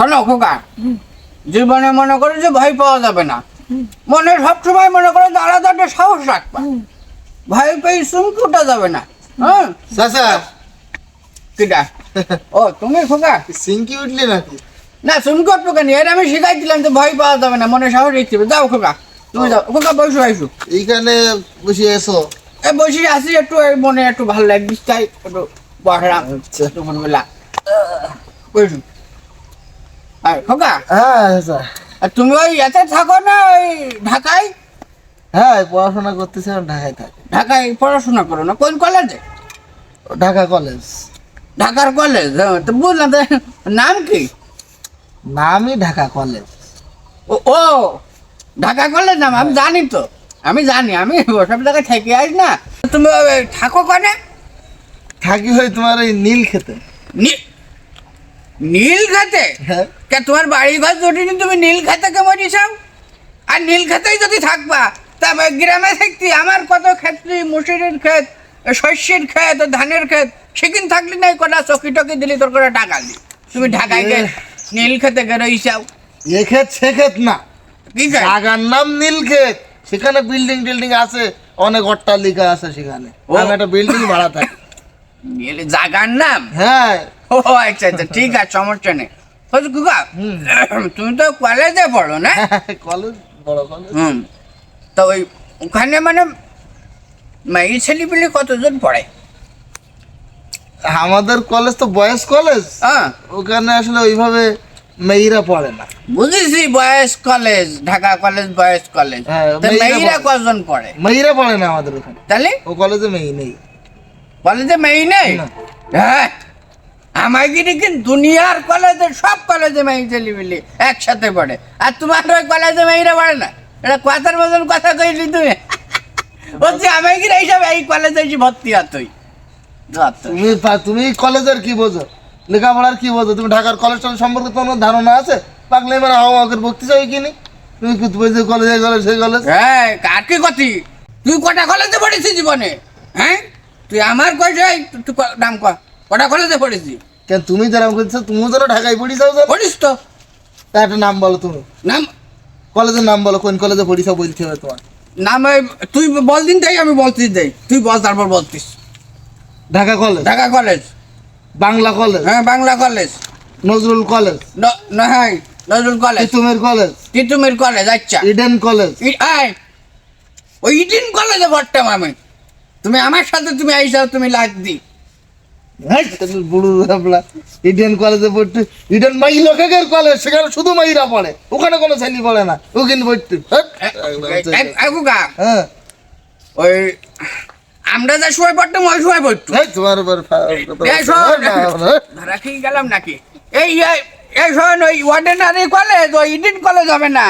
শোনো খোকা। জীবনে মনে করো যে ভয় পাওয়া যাবে না। মনে সবসময় মনে করো যে আলাদা একটা সাহস রাখবা। ভয় পেয়ে চুমকি উঠা যাবে না। হ্যাঁ? চাচা কিটা ও তুমি খোকা? সিঙ্কি উঠলি নাকি? না চুমকি উঠবো কেন? এর আমি শিখাই দিলাম যে ভয় পাওয়া যাবে না মনে সাহস রেখে দেবে। যাও খোকা তুমি যাও। খোকা বসো আইসো এইখানে বসে এসো এ বসে আসি একটু মনে একটু ভালো লাগবে তাই একটু বসলাম। আচ্ছা। দুপুরবেলা বসো। আর খোকা। হ্যাঁ চাচা আর তুমি ওই এতে থাকো না ওই ঢাকায়? হ্যাঁ পড়াশোনা করতেছিলাম ঢাকায় থাকি। ঢাকায় পড়াশোনা করো না কোন কলেজে ঢাকা কলেজ ঢাকার কলেজ হ্যাঁ, তো বুঝলাম নাম কি? নামই ঢাকা কলেজ ও ও ঢাকা কলেজ নাম আমি জানি তো আমি জানি আমি ওসব জায়গায় থেকে আস না। তুমি ওই থাকো কনে থাকি হয় তোমার এই নীল খেতে নি- নীল খাতে? হ্যাঁ। কে তোমার বাড়ি ঘর জটিনি তুমি নীল খাতে কেমন চাও আর নীল খাতেই যদি থাকবা তা গ্রামে থাকতি আমার কত ক্ষেত্রে মুসুরির ক্ষেত শস্যের ক্ষেত ধানের ক্ষেত সেখানে থাকলি নাই কটা চকি টকি দিলি তোর করে টাকা দি তুমি ঢাকায় গে নীল খেতে গে রইছাও এ ক্ষেত সে ক্ষেত না। কি? জাগার নাম নীল ক্ষেত। সেখানে বিল্ডিং টিল্ডিং আছে অনেক অট্টালিকা আছে সেখানে। আমি একটা বিল্ডিং ভাড়া থাকি। জাগার নাম? হ্যাঁ। ও আচ্ছা আচ্ছা ঠিক আছে সমস্যা নেই। কুকা তুমি তো কলেজে পড়ো না? কলেজ বড় কলেজ হুম। তো ওই ওখানে মানে ছেলেপিলে কতজন পড়ে? আমাদের কলেজ তো বয়স কলেজ হ্যাঁ। ওখানে আসলে ওইভাবে মেয়েরা পড়ে না। বুঝেছি boys college Dhaka college boys college হ্যাঁ, মেয়েরা। কজন পড়ে? মেয়েরা পড়ে না আমাদের ওখানে। তাহলে? ও কলেজে মেয়ে নেই। কলেজে মেয়ে নেই? হ্যাঁ। আমার গিরি কিন্তু দুনিয়ার কলেজে সব কলেজে মেয়ে ছেলেপিলে একসাথে পড়ে। আর তোমার ওই কলেজে মেয়েরা পড়ে না? এটা কথার মতন কথা কইলি তুমি? বলছি আমি গিরি এইসব এই কলেজে এসে ভর্তি আর তুই। তুমি তুমি কলেজের কি বোঝো? লেখাপড়ার কি বোঝো? তুমি ঢাকার কলেজ সম্পর্কে তোমার ধারণা আছে? পাগলে মানে হাওয়া হাওয়াকে বকতে চাই কিনি? তুমি কি বুঝছ কলেজে কলেজ সেই কলেজ? হ্যাঁ কার কি কথি তুই কটা কলেজে পড়েছিস জীবনে? হ্যাঁ? তুই আমার কয়সা তুই ক- নাম ক কটা কলেজে পড়েছিস কেন তুমি যেরকম করছ তুমিও যেন ঢাকায় পড়িছাও যেন। পড়িস তো। তা একটা নাম বলো তুমি। নাম কলেজের নাম বলো কোন কলেজে পড়িস বলতে হবে তোমার। নাম তুই বল দিন তাই আমি বলতে দেই। তুই বল তারপর বলতিস। Dhaka college? Dhaka college. Bangla college? হ্যাঁ বাংলা কলেজ। নজরুল কলেজ? ন- না হ্যাঁ Nazrul college. Titumir college? Titumir college আচ্ছা। Eden college? ওই ইডিন কলেজে পড়তাম আমি। তুমি আমার সাথে তুমি আইসাও তুমি লাগ দি হ্যাঁ, বুড়ো ভাবলা ইডেন কলেজে পড়তে ইডেন মাই লোকের কলেজ সেখানে শুধু মাইরা পড়ে। ওখানে কোনো ছেলে পড়ে না। ওখানে পড়তে হ্যাঁ? ওই আমরা যে সময় পড়তাম ওই সময় পড়তো। এই তোমার উপর শোন। খেয়ে গেলাম নাকি? এই এই- এই শোন ওই ওয়ার্ডেনারি কলেজ ওই কলেজ হবে না।